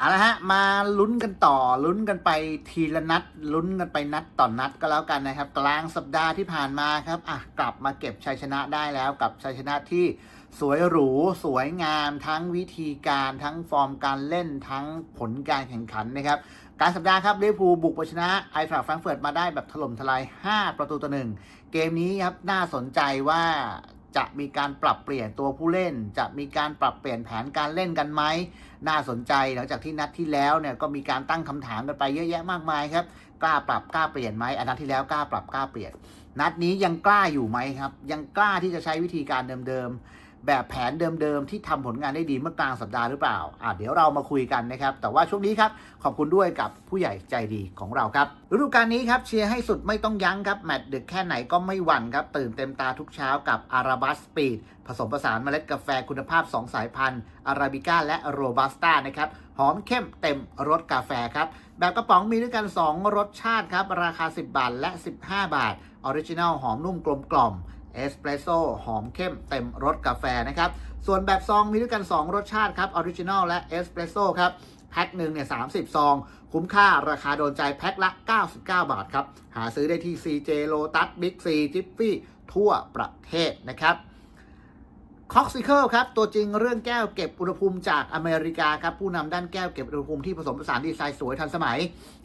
เอาละฮะมาลุ้นกันต่อลุ้นกันไปทีละนัดลุ้นกันไปนัดต่อนนัดก็แล้วกันนะครับ กลางสัปดาห์ที่ผ่านมาครับอะกลับมาเก็บชัยชนะได้แล้วกับชัยชนะที่สวยหรู สวยงาม ทั้งวิธีการทั้งฟอร์มการเล่นทั้งผลการแข่งขันนะครับกลารสัปดาห์ครับลิเวอร์พูลบุกไปชนะไอฟราแฟรงก์เฟิร์ตมาได้แบบถล่มทลาย 5 ประตูต่อหนึ่งเกมนี้ครับน่าสนใจว่าจะมีการปรับเปลี่ยนตัวผู้เล่น จะมีการปรับเปลี่ยนแผนการเล่นกันไหม น่าสนใจหลังจากที่นัดที่แล้วเนี่ยก็มีการตั้งคำถามกันไปเยอะแยะมากมายครับ กล้าปรับกล้าเปลี่ยนไหมอันนัดที่แล้วกล้าปรับกล้าเปลี่ยน นัดนี้ยังกล้าอยู่ไหมครับ ยังกล้าที่จะใช้วิธีการเดิมๆ แบบแผนเดิมๆ ที่ทำผลงานได้ดีเมื่อกลางสัปดาห์หรือเปล่าอะเดี๋ยวเรามาคุยกันนะครับ แต่ว่าช่วงนี้ครับ ขอบคุณด้วยกับผู้ใหญ่ใจดีของเราครับฤดูกาลนี้ครับเชียร์ให้สุดไม่ต้องยั้งครับแมตช์ดึกแค่ไหนก็ไม่หวั่นครับ ตื่นเต็มตาทุกเช้ากับอาราบัสสปีดผสมผสานเมล็ดกาแฟคุณภาพ 2 สายพันธุ์อาราบิก้าและโรบัสต้านะครับหอมเข้มเต็มรสกาแฟครับ แบบกระป๋องมีด้วยกัน 2 รสชาติครับ ราคา 10 บาท และ 15 บาทออริจินัลหอมนุ่มกลมกล่อม เอสเปรสโซ่หอมเข้มเต็มรสกาแฟนะครับ ส่วนแบบซองมีด้วยกัน 2 รสชาติครับออริจินอลและเอสเปรสโซ่ครับแพ็คหนึ่งเนี่ยสาซอง คุ้มค่าราคาโดนใจแพ็คละ 99 บาทครับ หาซื้อได้ที่ CJ Lotus Big C Jiffy ทั่วประเทศนะครับ คอกซิเคิลครับ ตัวจริงเรื่องแก้วเก็บอุณหภูมิจากอเมริกาครับ ผู้นำด้านแก้วเก็บอุณหภูมิที่ผสมผสานดีไซน์สวยทันสมัย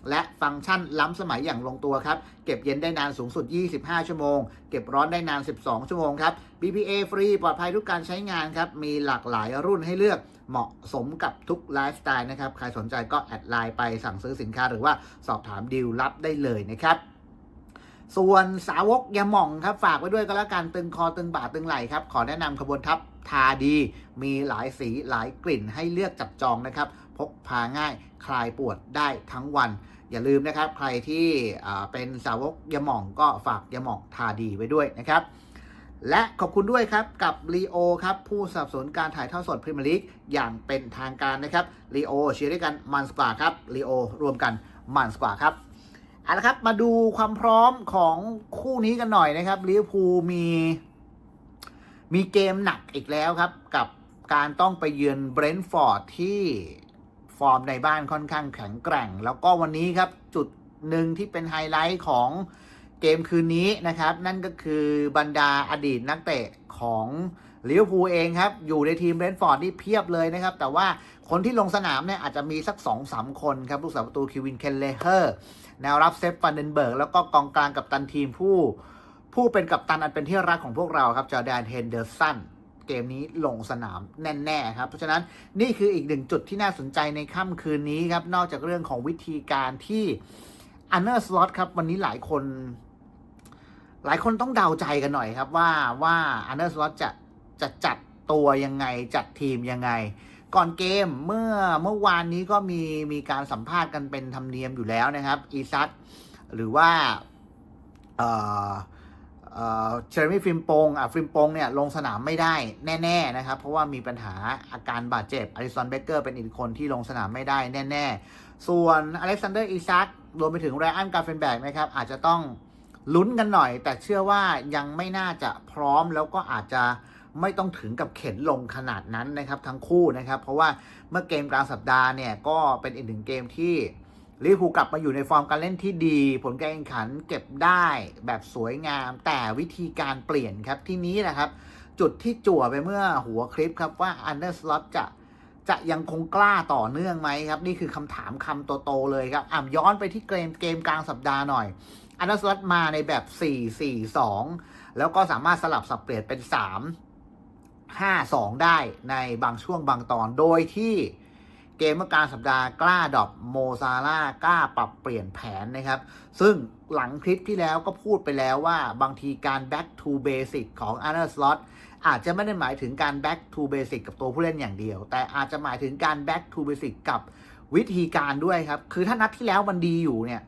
และฟังก์ชันล้ำสมัยอย่างลงตัวครับ เก็บเย็นได้นานสูงสุด 25 ชั่วโมง เก็บร้อนได้นาน 12 ชั่วโมงครับ BPA ฟรีปลอดภัยทุกการใช้งานครับ มีหลากหลายรุ่นให้เลือกเหมาะสมกับทุกไลฟ์สไตล์นะครับ ใครสนใจก็แอดไลน์ไปสั่งซื้อสินค้าหรือว่าสอบถามดีลลับได้เลยนะครับ ส่วนสาวกยาหม่องครับฝากไว้ด้วยก็แล้วกันตึงคอตึงบ่าตึงไหล่ครับขอแนะนำขบวนทัพทาดี มีหลายสีหลายกลิ่นให้เลือกจับจองนะครับ พกพาง่ายคลายปวดได้ทั้งวัน อย่าลืมนะครับ ใครที่เป็นสาวกยาหม่องก็ฝากยาหม่องทาดีไว้ด้วยนะครับและขอบคุณด้วยครับกับลีโอครับผู้สนับสนุนการถ่ายทอดสดพรีเมียร์ลีกอย่างเป็นทางการนะครับลีโอเชียร์ด้วยกันมันสกว่าครับลีโอรวมกันมันสกว่าครับ เอาละครับ มาดูความพร้อมของคู่นี้กันหน่อยนะครับลิเวอร์พูลมี มีเกมหนักอีกแล้วครับ กับการต้องไปเยือนเบรนท์ฟอร์ดที่ฟอร์มในบ้านค่อนข้างแข็งแกร่ง แล้วก็วันนี้ครับจุดหนึ่งที่เป็นไฮไลท์ของเกมคืนนี้นะครับ นั่นก็คือบรรดาอดีตนักเตะของ ลิเวอร์พูลเองครับ อยู่ในทีมเบรนท์ฟอร์ดนี่เพียบเลยนะครับ แต่ว่าคนที่ลงสนามเนี่ยอาจจะมีสัก2อสามคน ครับ ลูกสาวประตูคิวินเคนเลเฮอร์แนวรับเซฟฟันเดนเบิร์ก แล้วก็กองกลางกับตันทีมผู้ ผู้เป็นกัปตันอันเป็นที่รักของพวกเราครับจอแดนเฮนเดอร์สันเกมนี้ลงสนามแน่ๆครับ เพราะฉะนั้นนี่คืออีกหนึ่งจุดที่น่าสนใจในค่ำคืนนี้ครับ นอกจากเรื่องของวิธีการที่อันเนอร์สล็อตครับ วันนี้หลายคน หลายคนต้องเดาใจกันหน่อยครับว่าว่าอันเดอร์สล็อตจะ จะจัดตัวยังไงจัดทีมยังไง ก่อนเกมเมื่อเมื่อวานนี้ก็มีมีการสัมภาษณ์กันเป็นธรรมเนียมอยู่แล้วนะครับ อีซัตหรือว่าเอ่อเออเชอร์มี่ฟิมปงอะฟิมปงเนี่ยลงสนามไม่ได้แน่ๆนะครับ เพราะว่ามีปัญหาอาการบาดเจ็บอลิสันเบเกอร์เป็นอีกคนที่ลงสนามไม่ได้แน่ๆ ส่วนอเล็กซานเดอร์อีซักรวมไปถึงไรอันกาเฟนแบกนะครับ อาจจะต้องลุ้นกันหน่อย แต่เชื่อว่ายังไม่น่าจะพร้อมแล้วก็อาจจะ ไม่ต้องถึงกับเข็นลงขนาดนั้นนะครับทั้งคู่นะครับ เพราะว่าเมื่อเกมกลางสัปดาห์เนี่ยก็เป็นอีกหนึ่งเกมที่ลิเวอร์พูลกลับมาอยู่ในฟอร์มการเล่นที่ดี ผลการแข่งขันเก็บได้แบบสวยงาม แต่วิธีการเปลี่ยนครับที่นี้นะครับ จุดที่จั่วไปเมื่อหัวคลิปครับว่าอันเดอร์สล็อตจะจะยังคงกล้าต่อเนื่องไหมครับ นี่คือคำถามคำโตๆเลยครับอะย้อนไปที่เกมเกมกลางสัปดาห์หน่อย อันเดอร์สล็อตมาในแบบ 4-4-2 แล้วก็สามารถสลับสับเปลี่ยนเป็น 3 5-2 ได้ในบางช่วงบางตอน โดยที่เกมเมื่อกลางสัปดาห์กล้าดรอปโมซาร่ากล้าปรับเปลี่ยนแผนนะครับ ซึ่งหลังคลิปที่แล้วก็พูดไปแล้วว่าบางทีการ back to basic ของ a n n e r Slot อาจจะไม่ได้หมายถึงการ back to basic กับตัวผู้เล่นอย่างเดียว แต่อาจจะหมายถึงการ back to basic กับวิธีการด้วยครับ คือถ้านัดที่แล้วมันดีอยู่เนี่ย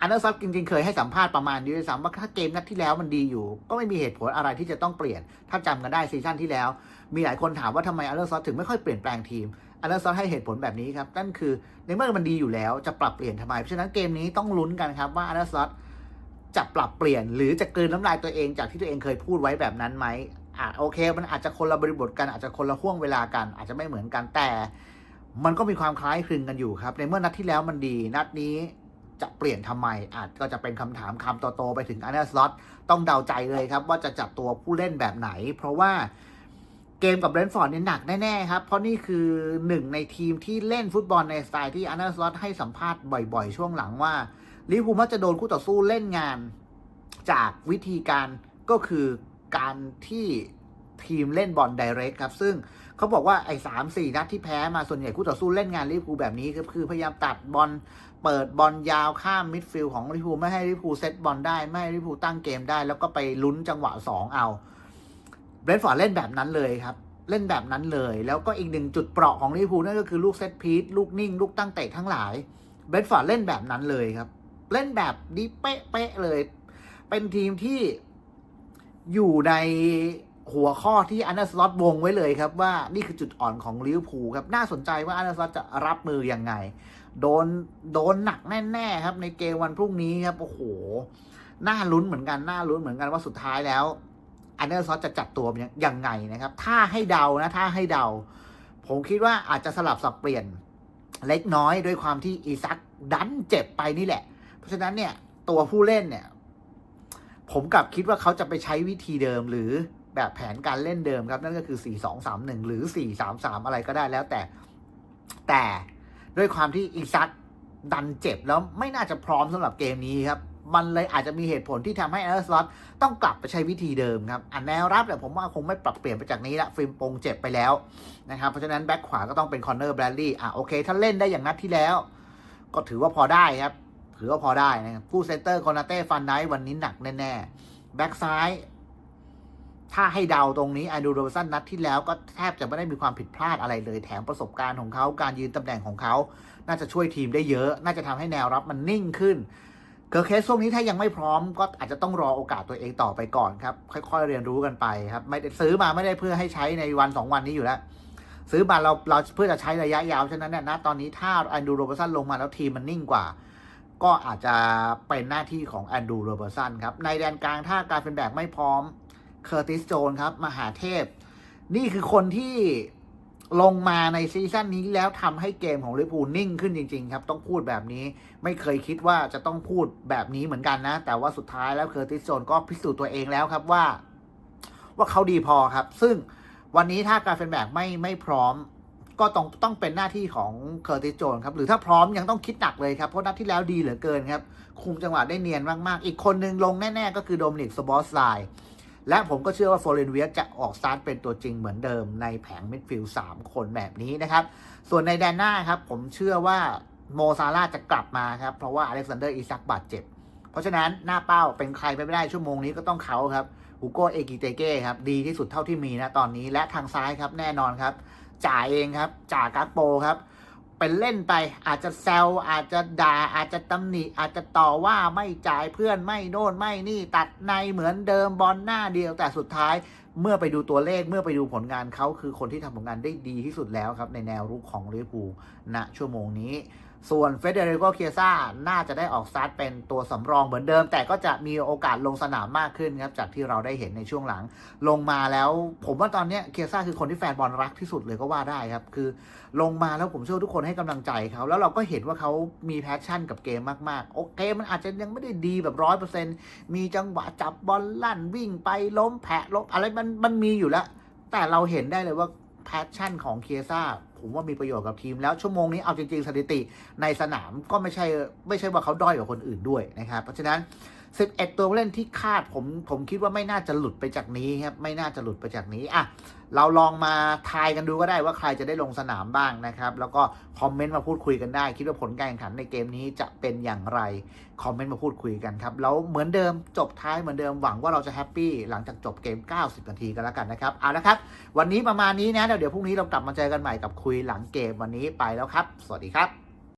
อันเดอร์ซับจริงๆ เคยให้สัมภาษณ์ประมาณนี้ด้วยซ้ำว่าถ้าเกมนัดที่แล้วมันดีอยู่ ก็ไม่มีเหตุผลอะไรที่จะต้องเปลี่ยน ถ้าจำกันได้ซีซั่นที่แล้ว มีหลายคนถามว่าทำไมอันเดอร์ซับถึงไม่ค่อยเปลี่ยนแปลงทีมอันเดอร์ซอนให้เหตุผลแบบนี้ครับ นั่นคือในเมื่อมันดีอยู่แล้วจะปรับเปลี่ยนทำไม เพราะฉะนั้นเกมนี้ต้องลุ้นกันครับว่าอันเดอร์ซอนจะปรับเปลี่ยน หรือจะกลืนน้ำลายตัวเองจากที่ตัวเองเคยพูดไว้แบบนั้นไหมอะโอเค มันอาจจะคนละบริบทกันอาจจะคนละห่วงเวลากัน อาจจะไม่เหมือนกันแต่ มันก็มีความคล้ายคลึงกันอยู่ครับ ในเมื่อนัดที่แล้วมันดี นัดนี้ จะเปลี่ยนทำไม อาจก็จะเป็นคำถามคำโตๆไปถึงอันเดอร์สล็อตต้องเดาใจเลยครับ ว่าจะจัดตัวผู้เล่นแบบไหน เพราะว่าเกมกับเบรนท์ฟอร์ดเนี่ยหนักแน่ๆครับ เพราะนี่คือหนึ่งในทีมที่เล่นฟุตบอลในสไตล์ที่อันเดอร์สล็อตให้สัมภาษณ์บ่อยๆ ช่วงหลังว่าลิเวอร์พูลมักจะโดนคู่ต่อสู้เล่นงาน จากวิธีการก็คือการที่ทีมเล่นบอลไดเรกครับ ซึ่ง เขาบอกว่าไอ้สามสี่นัดที่แพ้มาส่วนใหญ่คู่ต่อสู้เล่นงานลิเวอร์พูลแบบนี้ครับคือพยายามตัดบอลเปิดบอลยาวข้ามมิดฟิลด์ของลิเวอร์พูลไม่ให้ลิเวอร์พูลเซตบอลได้ไม่ให้ลิเวอร์พูลตั้งเกมได้ แล้วก็ไปลุ้นจังหวะสองเอาเบรนท์ฟอร์ดเล่นแบบนั้นเลยครับเล่นแบบนั้นเลย แล้วก็อีกหนึ่งจุดเปราะของลิเวอร์พูลนั่นก็คือลูกเซตพีทลูกนิ่ง ลูกตั้งเตะทั้งหลายเบรนท์ฟอร์ดเล่นแบบนั้นเลยครับ เล่นแบบนี้เป๊ะๆเลย เป็นทีมที่อยู่ใน หัวข้อที่อันเดอร์สล็อตวงไว้เลยครับว่านี่คือจุดอ่อนของลิเวอร์พูลครับน่าสนใจว่าอันเดอร์สล็อตจะรับมือยังไง โดนโดนหนักแน่ๆครับในเกมวันพรุ่งนี้ครับโอ้โหน่าลุ้นเหมือนกันน่าลุ้นเหมือนกันว่าสุดท้ายแล้วอันเดอร์ซอตจะจัดตัวยังไงนะครับ ถ้าให้เดานะถ้าให้เดา ผมคิดว่าอาจจะสลับสับเปลี่ยนเล็กน้อยด้วยความที่อีซักดันเจ็บไปนี่แหละ เพราะฉะนั้นเนี่ยตัวผู้เล่นเนี่ย ผมกลับคิดว่าเขาจะไปใช้วิธีเดิมหรือ แบบแผนการเล่นเดิมครับ นั่นก็คือ 4 2 3 1 หรือ 4 3 3 อะไรก็ได้แล้วแต่ แต่ด้วยความที่อีซักดันเจ็บแล้วไม่น่าจะพร้อมสำหรับเกมนี้ครับ มันเลยอาจจะมีเหตุผลที่ทำให้แอร์สล็อตต้องกลับไปใช้วิธีเดิมครับ อันแนวรับเนี่ผมว่าคงไม่ปรับเปลี่ยนไปจากนี้ละฟิล์มปงเจ็บไปแล้วนะครับ เพราะฉะนั้นแบ็คขวาก็ต้องเป็นคอนเนอร์แบรดลีย์อะโอเค ถ้าเล่นได้อย่างนัดที่แล้ว ก็ถือว่าพอได้ครับถือว่าพอได้นะครับผู้เซนเตอร์คอนาเต้ฟันไนท์วันนี้หนักแน่ๆแบ็กซ้าย ถ้าให้เดาตรงนี้ไอดูโรเบสันนัดที่แล้วก็แทบจะไม่ได้มีความผิดพลาดอะไรเลย แถมประสบการณ์ของเขาการยืนตำแหน่งของเขา น่าจะช่วยทีมได้เยอะ น่าจะทำให้แนวรับมันนิ่งขึ้นเกิร์เคสช่วงนี้ถ้ายังไม่พร้อมก็อาจจะต้องรอโอกาสตัวเองต่อไปก่อนครับ ค่อย ๆ เรียนรู้กันไปครับ ไม่ได้ซื้อมาไม่ได้เพื่อให้ใช้ในวันสองวันนี้อยู่แล้ว ซื้อมาเราเราเพื่อจะใช้ระยะยาวฉะนั้นเนี่ยนะตอนนี้ถ้าแอนดูโรเบอร์สันลงมาแล้วทีมมันนิ่งกว่า ก็อาจจะเป็นหน้าที่ของแอนดูโรเบอร์สันครับในแดนกลางถ้าการเป็นแบกไม่พร้อม เคอร์ติสโจนครับ มหาเทพ นี่คือคนที่ลงมาในซีซั่นนี้แล้วทำให้เกมของลิเวอร์พูนิ่งขึ้นจริง ๆ ครับ ต้องพูดแบบนี้ไม่เคยคิดว่าจะต้องพูดแบบนี้เหมือนกันนะ แต่ว่าสุดท้ายแล้วเคอร์ติสโจนก็พิสูจน์ตัวเองแล้วครับว่า ว่าเขาดีพอครับ ซึ่งวันนี้ถ้าการเป็นแบกไม่ไม่พร้อมก็ต้องต้องเป็นหน้าที่ของเคอร์ติสโจนครับ หรือถ้าพร้อมยังต้องคิดหนักเลยครับ เพราะนัดที่แล้วดีเหลือเกินครับ คุมจังหวะได้เนียนมาก ๆ อีกคนนึงลงแน่ ๆ ก็คือโดมินิกสบอสไลน์ และผมก็เชื่อว่าโฟเรนเวียจะออกสตาร์ทเป็นตัวจริงเหมือนเดิมในแผงมิดฟิลด์สามคนแบบนี้นะครับ ส่วนในแดนหน้าครับ ผมเชื่อว่าโมซาร่าจะกลับมาครับ เพราะว่าอเล็กซานเดอร์อิซักบาดเจ็บ เพราะฉะนั้นหน้าเป้าเป็นใครไปไม่ได้ชั่วโมงนี้ก็ต้องเขาครับฮูโกเอกิเตเก้ครับดีที่สุดเท่าที่มีนะตอนนี้และทางซ้ายครับแน่นอนครับจ่าเองครับจ่ากาโปครับ เป็นเล่นไป อาจจะแซวอาจจะด่าอาจจะตำหนิอาจจะต่อว่าไม่จ่ายเพื่อนไม่โน่นไม่นี่ตัดในเหมือนเดิมบอลหน้าเดียวแต่สุดท้ายเมื่อไปดูตัวเลขเมื่อไปดูผลงานเขาคือคนที่ทำผลงานได้ดีที่สุดแล้วครับ ในแนวรุกของลิเวอร์พูลณชั่วโมงนี้ ส่วนเฟเดริโกเคียซ่าน่าจะได้ออกสตาร์ทเป็นตัวสำรองเหมือนเดิม แต่ก็จะมีโอกาสลงสนามมากขึ้นครับ จากที่เราได้เห็นในช่วงหลัง ลงมาแล้ว ผมว่าตอนนี้เคียซ่าคือคนที่แฟนบอลรักที่สุดเลยก็ว่าได้ครับ คือลงมาแล้วผมเชื่อทุกคนให้กำลังใจเขา แล้วเราก็เห็นว่าเขามีแพชชั่นกับเกมมากๆ โอเค มันอาจจะยังไม่ได้ดีแบบร้อยเปอร์เซ็นต์มีจังหวะจับบอลลั่นวิ่งไปล้มแผะล้มอะไรมันมันมีอยู่แล้ว แต่เราเห็นได้เลยว่า แพชชั่นของเคียซ่าผมว่ามีประโยชน์กับทีม แล้วชั่วโมงนี้เอาจริง ๆ สถิติในสนามก็ไม่ใช่ไม่ใช่ว่าเขาด้อยกว่าคนอื่นด้วยนะครับ เพราะฉะนั้น 11 ตัวเล่นที่คาดผมผมคิดว่าไม่น่าจะหลุดไปจากนี้ครับไม่น่าจะหลุดไปจากนี้อะเราลองมาทายกันดูก็ได้ว่าใครจะได้ลงสนามบ้างนะครับ แล้วก็คอมเมนต์มาพูดคุยกันได้ คิดว่าผลการแข่งขันในเกมนี้จะเป็นอย่างไรคอมเมนต์มาพูดคุยกันครับแล้วเหมือนเดิมจบท้ายเหมือนเดิมหวังว่าเราจะแฮปปี้หลังจากจบเกม 90 นาทีกันแล้วกันนะครับเอาละครับวันนี้ประมาณนี้นะเดี๋ยวเดี๋ยวพรุ่งนี้เรากลับมาเจอกันใหม่กับคุยหลังเกมวันนี้ไปแล้วครับ สวัสดีครับ